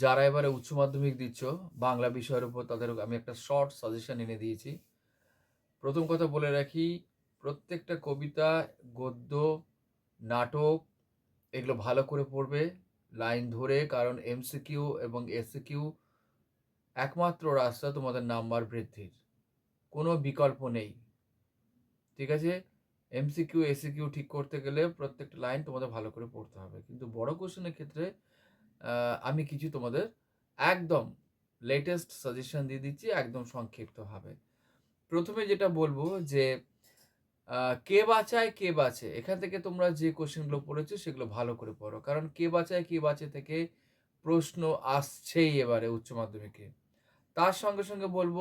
যারা এবারে উচ্চ মাধ্যমিক দিচ্ছ, বাংলা বিষয়ের উপর তাদের আমি একটা শর্ট সাজেশন এনে দিয়েছি। প্রথম কথা বলে রাখি, প্রত্যেকটা কবিতা, গদ্য, নাটক এগুলো ভালো করে পড়বে, লাইন ধরে, কারণ এমসিকিউ এবং এসিকিউ একমাত্র রাস্তা তোমাদের নাম্বার বৃদ্ধির। কোনো বিকল্প নেই। ঠিক আছে? এমসিকিউ এসিকিউ ঠিক করতে গেলে প্রত্যেকটা লাইন তোমাদের ভালো করে পড়তে হবে। কিন্তু বড় কোশ্চেনের ক্ষেত্রে আমি কিছু তোমাদের একদম লেটেস্ট সাজেশন দিয়ে দিচ্ছি, একদম সংক্ষিপ্তভাবে। প্রথমে যেটা বলব যে কে বাঁচায় কে বাঁচে, এখান থেকে তোমরা যে কোশ্চেনগুলো পড়েছো সেগুলো ভালো করে পড়ো, কারণ কে বাঁচায় কে বাঁচে থেকে প্রশ্ন আসছেই এবারে উচ্চ মাধ্যমিকে। তার সঙ্গে সঙ্গে বলব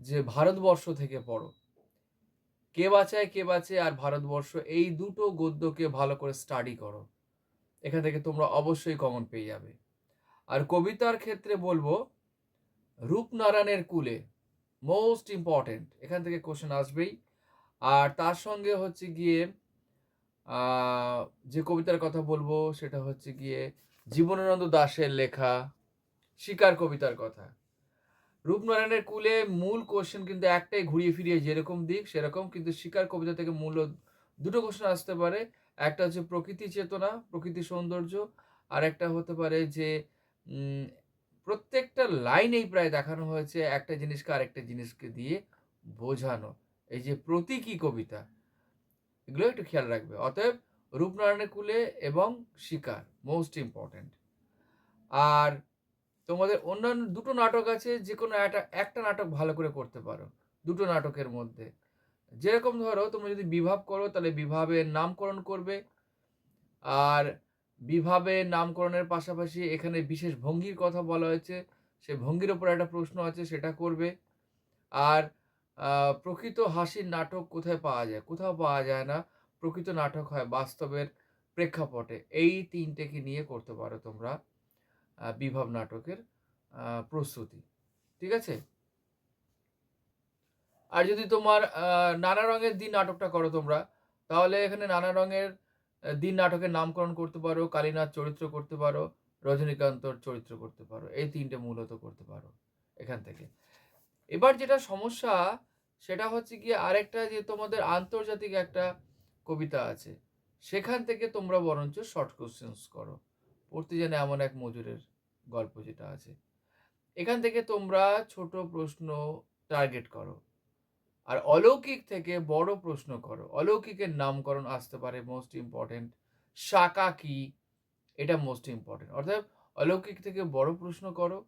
যে, ভারতবর্ষ থেকে পড়ো। কে বাঁচায় কে বাঁচে আর ভারতবর্ষ, এই দুটো গদ্যকে ভালো করে স্টাডি করো। এখান থেকে তোমরা অবশ্যই কমন পেয়ে যাবে। আর কবিতার ক্ষেত্রে বলব, রূপনারায়ণের কুলে মোস্ট ইম্পর্টেন্ট এখান থেকে কোশ্চেন আসবেই। আর তার সঙ্গে হচ্ছে গিয়ে যে কবিতার কথা বলব সেটা হচ্ছে গিয়ে জীবনানন্দ দাশের লেখা, শিকার কবিতার কথা। রূপনারায়ণের কুলে মূল কোশ্চেন কিন্তু একটাই ঘুরিয়ে ফিরিয়ে যেরকম দিক সেরকম, কিন্তু শিকার কবিতা থেকে মূল দুটো কোশ্চেন আসতে পারে। একটা হচ্ছে প্রকৃতি চেতনা, প্রকৃতি সৌন্দর্য আর একটা হতে পারে যে প্রত্যেকটা লাইনেই প্রায় দেখানো হয়েছে একটা জিনিসকে আরেকটা জিনিসকে দিয়ে বোঝানো। এই যে প্রতীকী কবিতা, এগুলো একটু খেয়াল রাখবে। অতএব রূপনারায়ণের কুলে এবং শিকার মোস্ট ইম্পর্ট্যান্ট আর তোমাদের অন্যান্য দুটো নাটক আছে যে কোনো একটা একটা নাটক ভালো করে করতে পারো, দুটো নাটকের মধ্যে। যেরকম ধরো তোমরা যদি বিভাব করো, তাহলে বিভাবের নামকরণ করবে। আর বিভাবের নামকরণের পাশাপাশি এখানে বিশেষ ভঙ্গির কথা বলা হয়েছে। সে ভঙ্গির ওপর একটা প্রশ্ন আছে, সেটা করবে। আর প্রকৃত হাসির নাটক কোথায় পাওয়া যায়? কোথাও পাওয়া যায় না। প্রকৃত নাটক হয় বাস্তবের প্রেক্ষাপটে। এই তিনটেকে নিয়ে করতে পারো তোমরা বিভব নাটকের প্রস্তুতি। ঠিক আছে? আর যদি তোমার নানা রঙের দিন নাটকটা করো তোমরা, তাহলে এখানে নানা রঙের দিন নাটকের নামকরণ করতে পারো, কালীনাথ চরিত্র করতে পারো, রজনীকান্তর চরিত্র করতে পারো, এই তিনটে মূলত করতে পারো এখান থেকে। এবার যেটা সমস্যা, সেটা হচ্ছে কি আরেকটা যে তোমাদের আন্তর্জাতিক একটা কবিতা আছে, সেখান থেকে তোমরা বরঞ্চ শর্ট কোশ্চেন্স করো। পড়তে জানে এমন এক মজুরের গল্প যেটা আছে। এখান থেকে তোমরা ছোট প্রশ্ন টার্গেট করো। আর অলৌকিক থেকে বড় প্রশ্ন করো। অলৌকিকের নামকরণ আসতে পারে মোস্ট ইম্পর্টেন্ট শাকা কি? এটা মোস্ট ইম্পর্টেন্ট অর্থাৎ অলৌকিক থেকে বড় প্রশ্ন করো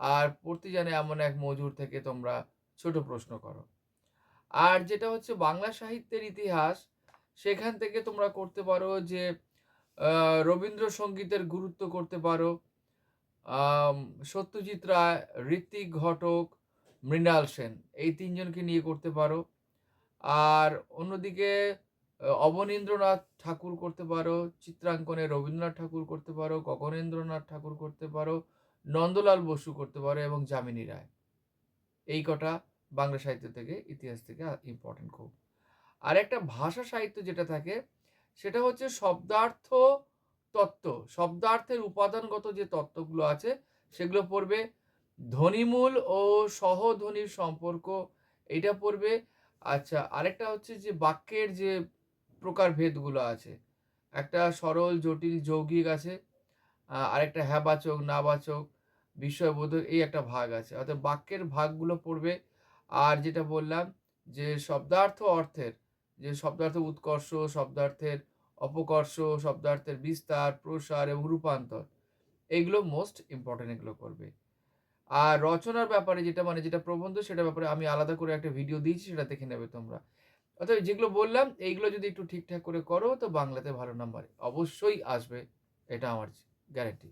আর পড়তে জানে এমন এক মজুর থেকে তোমরা ছোট প্রশ্ন করো। আর যেটা হচ্ছে বাংলা সাহিত্যের ইতিহাস, সেখান থেকে তোমরা করতে পারো যে রবীন্দ্রসঙ্গীতের গুরুত্ব করতে পারো। সত্যজিৎ রায় ঋত্বিক ঘটক মৃণাল সেন, এই তিনজনকে নিয়ে করতে পারো। আর অন্যদিকে অবনীন্দ্রনাথ ঠাকুর করতে পারো, চিত্রাঙ্কনে রবীন্দ্রনাথ ঠাকুর করতে পারো, গগনেন্দ্রনাথ ঠাকুর করতে পারো, নন্দলাল বসু করতে পারো এবং যামিনী রায়। এই কটা বাংলা সাহিত্য থেকে, ইতিহাস থেকে ইম্পর্টেন্ট খুব। আর একটা ভাষা সাহিত্য যেটা থাকে, সেটা হচ্ছে শব্দার্থ তত্ত্ব। শব্দার্থের উপাদানগত যে তত্ত্বগুলো আছে, সেগুলো পড়বে ধ্বনিমূল ও সহধ্বনির সম্পর্ক এটা পড়বে। আচ্ছা আরেকটা হচ্ছে যে বাক্যের যে প্রকারভেদগুলো আছে, একটা সরল, জটিল, যৌগিক আছে আরেকটা হ্যাবাচক, নাবাচক বিষয়বোধক এই একটা ভাগ আছে। অর্থাৎ বাক্যের ভাগগুলো পড়বে। আর যেটা বললাম যে শব্দার্থ অর্থের, যে শব্দার্থ উৎকর্ষ, শব্দার্থের অপকর্ষ, শব্দার্থের বিস্তার, প্রসার এবং রূপান্তর, এইগুলো মোস্ট ইম্পর্টেন্ট এগুলো করবে। আর রচনার ব্যাপারে যেটা মানে যেটা প্রবন্ধ সেটা ব্যাপারে আমি আলাদা করে একটা ভিডিও দিয়েছি, সেটা দেখে নেবে তোমরা। অর্থাৎ যেগুলো বললাম, এইগুলো যদি একটু ঠিকঠাক করে করো, তো বাংলাতে ভালো নাম্বার অবশ্যই আসবে, এটা আমার গ্যারান্টি